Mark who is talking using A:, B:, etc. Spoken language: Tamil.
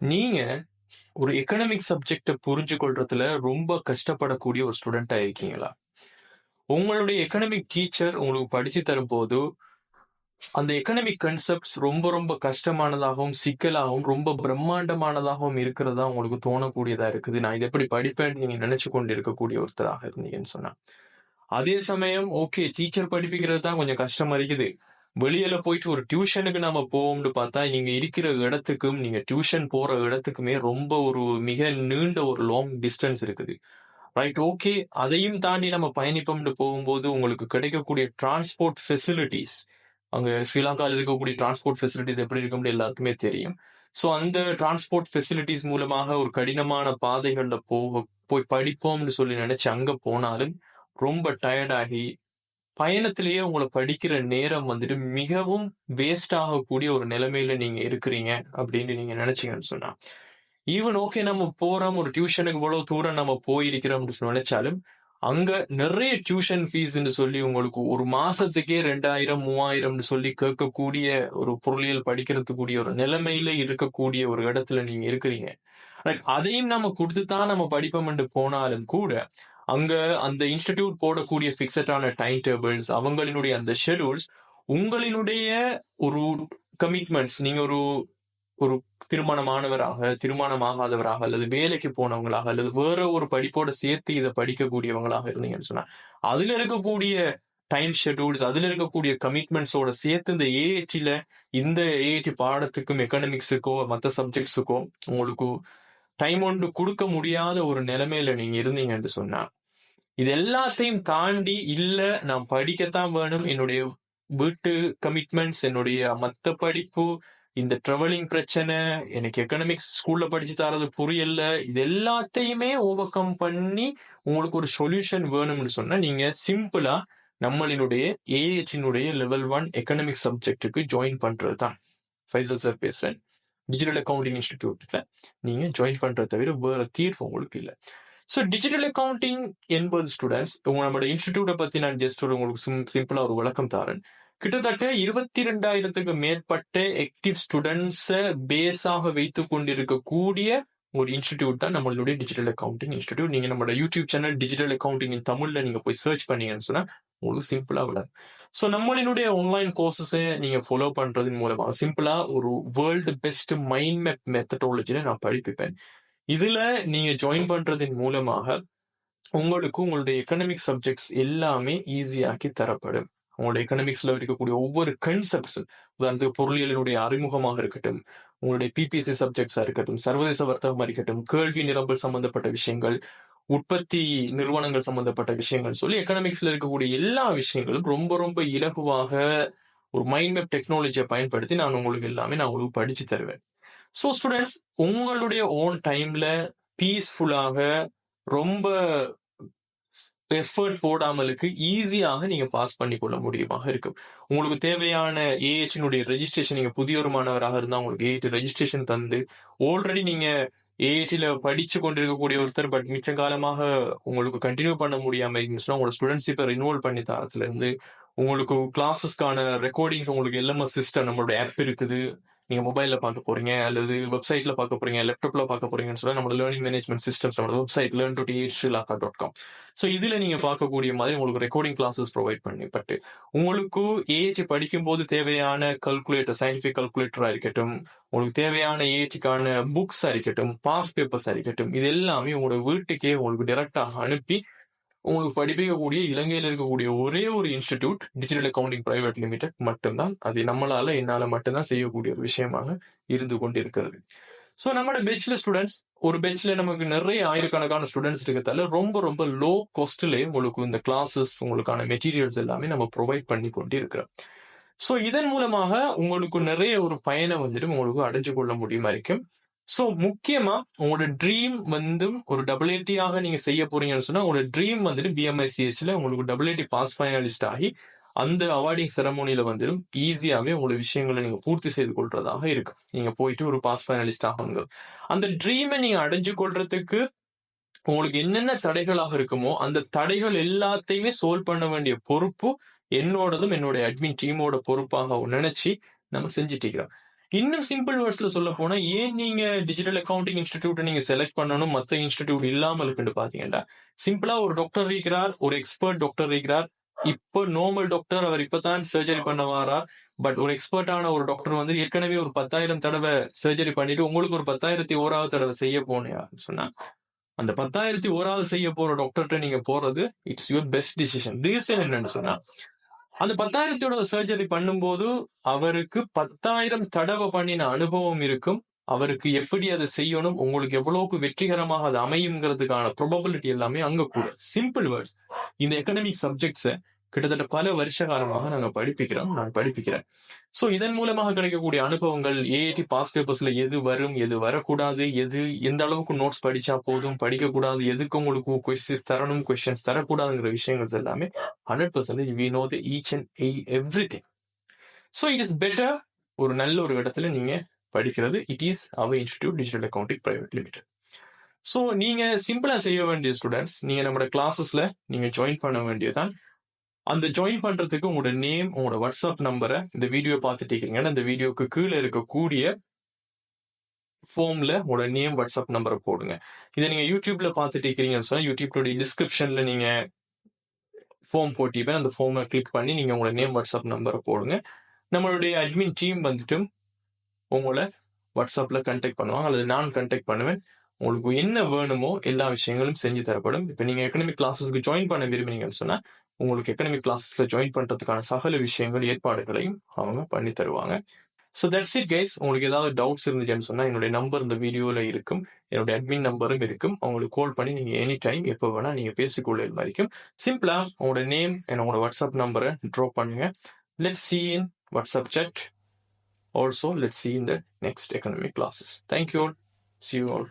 A: நீங்க ஒரு எக்கனாமிக் சப்ஜெக்ட புரிஞ்சு கொள்றதுல ரொம்ப கஷ்டப்படக்கூடிய ஒரு ஸ்டூடெண்டா இருக்கீங்களா? உங்களுடைய எக்கனாமிக் டீச்சர் உங்களுக்கு படிச்சு தரும்போது அந்த எக்கனாமிக் கன்செப்ட்ஸ் ரொம்ப ரொம்ப கஷ்டமானதாகவும் சிக்கலாகவும் ரொம்ப பிரம்மாண்டமானதாகவும் இருக்கிறதா உங்களுக்கு தோணக்கூடியதா இருக்குது? நான் இதை எப்படி படிப்பேன்னு நீங்க நினைச்சு கொண்டு இருக்கக்கூடிய ஒருத்தராக இருந்தீங்கன்னு சொன்னா. அதே சமயம் ஓகே டீச்சர் படிப்பிக்கிறது தான் கொஞ்சம் கஷ்டமா இருக்குது. வெளியில போயிட்டு ஒரு டியூஷனுக்கு நாம போவோம்னு பார்த்தா நீங்க இருக்கிற இடத்துக்கும் நீங்க டியூஷன் போற இடத்துக்குமே ரொம்ப ஒரு மிக நீண்ட ஒரு லாங் டிஸ்டன்ஸ் இருக்குது. ரைட் ஓகே அதையும் தாண்டி நம்ம பயணிப்போம்னு போகும்போது உங்களுக்கு கிடைக்கக்கூடிய டிரான்ஸ்போர்ட் ஃபெசிலிட்டிஸ் அங்க ஸ்ரீலங்காவில் இருக்கக்கூடிய டிரான்ஸ்போர்ட் ஃபெசிலிட்டிஸ் எப்படி இருக்கும்னு எல்லாருக்குமே தெரியும். ஸோ அந்த டிரான்ஸ்போர்ட் ஃபெசிலிட்டிஸ் மூலமாக ஒரு கடினமான பாதைகளில் போக போய் படிப்போம்னு சொல்லி நினைச்சு அங்க போனாலும் ரொம்ப டயர்டாகி பயணத்திலேயே உங்களை படிக்கிற நேரம் வந்துட்டு மிகவும் வேஸ்ட் ஆகக்கூடிய ஒரு நிலைமையில நீங்க இருக்கிறீங்க அப்படின்னு நீங்க நினைச்சீங்கன்னு சொன்னா. ஈவன் ஓகே நம்ம போறோம் ஒரு டியூஷனுக்கு இவ்வளவு தூரம் நம்ம போயிருக்கிறோம்னு சொல்லி நினைச்சாலும் அங்க நிறைய டியூஷன் ஃபீஸ்ன்னு சொல்லி உங்களுக்கு ஒரு மாசத்துக்கே ரெண்டாயிரம் மூவாயிரம்னு சொல்லி கேட்கக்கூடிய ஒரு பொருளியல் படிக்கிறதுக்குரிய ஒரு நிலைமையில இருக்கக்கூடிய ஒரு இடத்துல நீங்க இருக்கிறீங்க. அதையும் நம்ம கொடுத்துதான் நம்ம படிப்போம்னு போனாலும் கூட அங்க அந்த இன்ஸ்டிடியூட் போடக்கூடிய ஃபிக்ஸடான டைம் டேபிள்ஸ் அவங்களினுடைய அந்த ஷெடியூல்ஸ் உங்களினுடைய ஒரு கமிட்மெண்ட்ஸ் நீங்க ஒரு ஒரு திருமணமானவராக திருமணமாகாதவராக அல்லது வேலைக்கு போனவங்களாக அல்லது வேற ஒரு படிப்போட சேர்த்து இதை படிக்கக்கூடியவங்களாக இருந்தீங்கன்னு சொன்னா அதுல இருக்கக்கூடிய டைம் ஷெடியூல்ஸ் அதுல இருக்கக்கூடிய கமிட்மெண்ட்ஸோட சேர்த்து இந்த ஏஐடில இந்த ஏஐடி பாடத்துக்கும் எக்கனாமிக்ஸுக்கோ மற்ற சப்ஜெக்ட்ஸுக்கோ உங்களுக்கு டைம் ஒன்று கொடுக்க முடியாத ஒரு நிலைமையில நீங்க இருந்தீங்கன்னு சொன்னா இது எல்லாத்தையும் தாண்டி இல்ல நான் படிக்கத்தான் வேணும். என்னுடைய வீட்டு கமிட்மெண்ட்ஸ் என்னுடைய மத்த படிப்பு இந்த ட்ராவலிங் பிரச்சனை எனக்கு எக்கனாமிக்ஸ் ஸ்கூல்ல படிச்சு தரது புரியல. இது எல்லாத்தையுமே ஓவர் கம் பண்ணி உங்களுக்கு ஒரு சொல்யூஷன் வேணும்னு சொன்னா நீங்க சிம்பிளா நம்மளினுடைய ஏஹெச்சினுடைய லெவல் ஒன் எக்கனாமிக் சப்ஜெக்ட்டுக்கு ஜாயின் பண்றது தான் ஃபைசல் சார் பேசுறேன். டிஜிட்டல் அக்கவுண்டிங் இன்ஸ்டிடியூட்ல நீங்க ஜாயின் பண்றத தவிர வேற தீர்வு உங்களுக்கு இல்லை. ஸோ டிஜிட்டல் அக்கவுண்டிங் என்பது ஸ்டூடெண்ட்ஸ் உங்க நம்மளோட இன்ஸ்டிடியூட்டை பத்தி நான் ஜஸ்ட் ஒரு உங்களுக்கு சிம்பிளா ஒரு விளக்கம் தரேன். கிட்டத்தட்ட இருபத்தி ரெண்டாயிரத்துக்கு மேற்பட்ட ஆக்டிவ் ஸ்டூடெண்ட்ஸை பேஸாக வைத்து கொண்டிருக்கக்கூடிய ஒரு இன்ஸ்டிடியூட் தான் நம்மளுடைய டிஜிட்டல் அக்கவுண்டிங் இன்ஸ்டிடியூட் நீங்க நம்மளோட யூடியூப் சேனல் டிஜிட்டல் அக்கவுண்டிங் தமிழ்ல நீங்க போய் சர்ச் பண்ணீங்கன்னு சொன்னா உங்களுக்கு சிம்பிளா விட ஸோ நம்மளினுடைய ஆன்லைன் கோர்சஸை நீங்க ஃபாலோ பண்றதன் மூலமா சிம்பிளா ஒரு வேர்ல்டு பெஸ்ட் மைண்ட் மேப் மெத்தடாலஜில நான் படிப்பிப்பேன். இதுல நீங்க ஜாயின் பண்றதன் மூலமாக உங்களுக்கு உங்களுடைய எக்கனாமிக் சப்ஜெக்ட்ஸ் எல்லாமே ஈஸியாக்கி தரப்படும். உங்களுடைய எக்கனாமிக்ஸ்ல இருக்கக்கூடிய ஒவ்வொரு கன்செப்ட்ஸ் உதாரணத்துக்கு பொருளியலினுடைய அறிமுகமாக இருக்கட்டும் உங்களுடைய பிபிசி சப்ஜெக்ட்ஸா இருக்கட்டும் சர்வதேச வர்த்தகமா இருக்கட்டும் கேள்வி நிரம்பல் சம்பந்தப்பட்ட விஷயங்கள் உற்பத்தி நிறுவனங்கள் சம்பந்தப்பட்ட விஷயங்கள் சொல்லி எக்கனாமிக்ஸ்ல இருக்கக்கூடிய எல்லா விஷயங்களும் ரொம்ப ரொம்ப இலகுவாக ஒரு மைண்ட் மேப் டெக்னாலஜியை பயன்படுத்தி நான் உங்களுக்கு எல்லாமே நான் உங்களுக்கு படிச்சு தருவேன். ஸோ ஸ்டூடெண்ட்ஸ் உங்களுடைய ஓன் டைம்ல பீஸ்ஃபுல்லாக ரொம்ப எஃபர்ட் போடாமலுக்கு ஈஸியாக நீங்க பாஸ் பண்ணி கொள்ள முடியுமாக இருக்கும். உங்களுக்கு தேவையான ஏஹெச்னுடைய ரெஜிஸ்ட்ரேஷன் நீங்க புதிய ஒரு மாணவராக இருந்தா உங்களுக்கு ஏஹெச் ரெஜிஸ்ட்ரேஷன் தந்து ஆல்ரெடி நீங்க ஏஹெச்ல படிச்சு கொண்டிருக்கக்கூடிய ஒருத்தர் பட் மிச்ச காலமாக உங்களுக்கு கண்டினியூ பண்ண முடியாம இருந்துச்சுன்னா உங்களோட ஸ்டூடெண்ட்ஸ் இப்போ இன்வால்வ் பண்ணி தரத்துல இருந்து உங்களுக்கு கிளாஸஸ்க்கான ரெக்கார்டிங்ஸ் உங்களுக்கு எல்எம்எஸ் சிஸ்டம் நம்மளோட ஆப் இருக்குது. நீங்க மொபைல்ல பார்க்க போறீங்க அல்லது வெப்சைட்ல பார்க்க போறீங்க லேப்டாப்ல பார்க்க போறீங்கன்னு சொல்லி நம்ம லேர்னிங் மேனேஜ்மெண்ட் சிஸ்டம்ஸ் நம்மளோட website learn to DH Srilanka dot com so இதுல நீங்க பார்க்கக்கூடிய மாதிரி உங்களுக்கு ரெக்கார்டிங் கிளாஸஸ் ப்ரொவைட் பண்ணிப்பட்டு உங்களுக்கு ஏஜ் படிக்கும் போது தேவையான கல்குலேட்டர் சயின்டிபிக் கல்குலேட்டரா இருக்கட்டும் உங்களுக்கு தேவையான ஏஜுக்கான புக்ஸ் இருக்கட்டும் பாஸ் பேப்பர்ஸ் இருக்கட்டும் இது எல்லாமே உங்களோட வீட்டுக்கே உங்களுக்கு டைரக்டாக அனுப்பி உங்களுக்கு படிப்பிக்கக்கூடிய இலங்கையில் இருக்கக்கூடிய ஒரே ஒரு institute digital accounting private limited மட்டும்தான். அது நம்மளால என்னால மட்டும்தான் செய்யக்கூடிய ஒரு விஷயமாக இருந்து கொண்டிருக்கிறது. ஸோ நம்மளோட பெஞ்சில் ஸ்டூடெண்ட்ஸ் ஒரு பெஞ்சில் நமக்கு நிறைய ஆயிரக்கணக்கான ஸ்டூடெண்ட்ஸ் இருக்கிறதால ரொம்ப ரொம்ப லோ காஸ்ட்லேயே உங்களுக்கு இந்த கிளாஸஸ் உங்களுக்கான மெட்டீரியல்ஸ் எல்லாமே நம்ம ப்ரொவைட் பண்ணி கொண்டு இருக்கிறோம் ஸோ இதன் மூலமாக உங்களுக்கு நிறைய ஒரு பயனை வந்துட்டு உங்களுக்கு அடைஞ்சு கொள்ள முடியுமா இருக்கும். ஸோ முக்கியமா உங்களோட ட்ரீம் வந்து ஒரு டபுள் ஏடியாக நீங்க செய்ய போறீங்கன்னு சொன்னா உங்களோட ட்ரீம் வந்துட்டு பிஎம்ஐசிஹெச்ல உங்களுக்கு டபுள் ஏடி பாஸ் ஃபைனலிஸ்ட் ஆகி அந்த அவார்டிங் செரமோனியில வந்துடும் ஈஸியாவே உங்களோட விஷயங்களை நீங்க பூர்த்தி செய்து கொள்றதாக இருக்கும் நீங்க போயிட்டு ஒரு பாஸ் ஃபைனலிஸ்ட் ஆகுங்க அந்த ட்ரீமை நீங்க அடைஞ்சு கொள்றதுக்கு உங்களுக்கு என்னென்ன தடைகளாக இருக்குமோ அந்த தடைகள் எல்லாத்தையுமே சோல்வ் பண்ண வேண்டிய பொறுப்பு என்னோடதும் என்னுடைய அட்மின் டீமோட பொறுப்பாக நினைச்சு நம்ம செஞ்சுட்டு இருக்கிறோம். இன்னும் சிம்பிள் வேர்ட்ஸ்ல சொல்ல போனா ஏன் நீங்க டிஜிட்டல் அக்கவுண்டிங் இன்ஸ்டிடியூட்டை நீங்க செலக்ட் பண்ணணும் மத்த இன்ஸ்டிடியூட் இல்லாம இருக்குன்னு பாத்தீங்கன்னா சிம்பிளா ஒரு டாக்டர் இருக்கிறார் ஒரு எக்ஸ்பர்ட் டாக்டர் இருக்கிறார். இப்போ நார்மல் டாக்டர் அவர் இப்பதான் சர்ஜரி பண்ண வாரார் பட் ஒரு எக்ஸ்பர்ட்டான ஒரு டாக்டர் வந்து ஏற்கனவே ஒரு பத்தாயிரம் தடவை சர்ஜரி பண்ணிட்டு உங்களுக்கு ஒரு பத்தாயிரத்தி ஓராவது தடவை செய்ய போனியா சொன்னா அந்த பத்தாயிரத்தி ஓராவது செய்ய போற டாக்டர்கிட்ட நீங்க போறது it's your best decision reason என்னன்னு சொன்னா அந்த பத்தாயிரத்தோட சர்ஜரி பண்ணும்போது அவருக்கு பத்தாயிரம் தடவை பண்ணின அனுபவம் இருக்கும். அவருக்கு எப்படி அதை செய்யணும் உங்களுக்கு எவ்வளவுக்கு வெற்றிகரமாக அது அமையுங்கிறதுக்கான ப்ரொபபிலிட்டி எல்லாமே அங்க கூட. சிம்பிள் வேர்ட்ஸ் இந்த எக்கனாமிக் சப்ஜெக்ட்ஸை கிட்டத்தட்ட பல வருஷ காலமாக நாங்க படிப்பிக்கிறோம் நான் படிப்பிக்கிறேன். சோ இதன் மூலமாக கிடைக்கக்கூடிய அனுபவங்கள் ஏஐடி பாஸ் பேப்பர்ஸ்ல எது வரும் எது வரக்கூடாது எது எந்த அளவுக்கு நோட்ஸ் படிச்சா போதும் படிக்கக்கூடாது எதுக்கு உங்களுக்கு கொஸ்டின்ஸ் தரணும் கொஸ்டின்ஸ் தரக்கூடாதுங்கிற விஷயங்கள் எல்லாமே hundred percentage we know the each and every thing so it is better ஒரு நல்ல ஒரு இடத்துல நீங்க படிக்கிறது. It is our institute digital accounting private limited so நீங்க சிம்பிளா செய்ய வேண்டிய ஸ்டூடெண்ட்ஸ் நீங்க நம்மளோட கிளாஸஸ்ல நீங்க ஜாயின் பண்ண வேண்டியதான் அந்த ஜாயின் பண்றதுக்கு உங்களோட நேம் உங்களோட வாட்ஸ்அப் நம்பரை இந்த வீடியோ பார்த்துட்டு இருக்கீங்கன்னா இந்த வீடியோக்கு கீழே இருக்கக்கூடிய ஃபார்ம்ல உங்களோட நேம் வாட்ஸ்அப் நம்பரை போடுங்க. இதை நீங்க யூடியூப்ல பார்த்துட்டு இருக்கிறீங்கன்னு சொன்னா யூடியூப்ல டிஸ்கிரிப்ஷன்ல நீங்க ஃபார்ம் போட்டிப்பேன் அந்த ஃபார்மை கிளிக் பண்ணி நீங்க உங்களோட நேம் வாட்ஸ்அப் நம்பரை போடுங்க. நம்மளுடைய அட்மின் டீம் வந்துட்டு உங்களை வாட்ஸ்அப்ல கண்டெக்ட் பண்ணுவாங்க. அல்லது நான் கண்டெக்ட் பண்ணுவேன். உங்களுக்கு என்ன வேணுமோ எல்லா விஷயங்களும் செஞ்சு தரப்படும். இப்போ நீங்க எக்கனாமிக் கிளாஸஸ்க்கு ஜாயின் பண்ண விரும்புனீங்கன்னு சொன்னா உங்களுக்கு எக்கனமி கிளாஸஸ்ல ஜாயின் பண்றதுக்கான சகல விஷயங்கள் ஏற்பாடுகளையும் அவங்க பண்ணி தருவாங்க. ஸோ தட்ஸ் இட் கைஸ் உங்களுக்கு ஏதாவது டவுட்ஸ் இருந்துச்சுன்னு சொன்னால் என்னுடைய நம்பர் இந்த வீடியோவில் இருக்கும். என்னுடைய அட்மின் நம்பரும் இருக்கும். அவங்களுக்கு கால் பண்ணி நீங்கள் எனி டைம் எப்போ வேணால் நீங்கள் பேசிக்கொள்ள வரைக்கும் சிம்பிளா உங்களோட நேம் என்னோட வாட்ஸ்அப் நம்பரை ட்ராப் பண்ணுங்க. Let see in WhatsApp chat. Also let see in the next economic classes thank you all see all.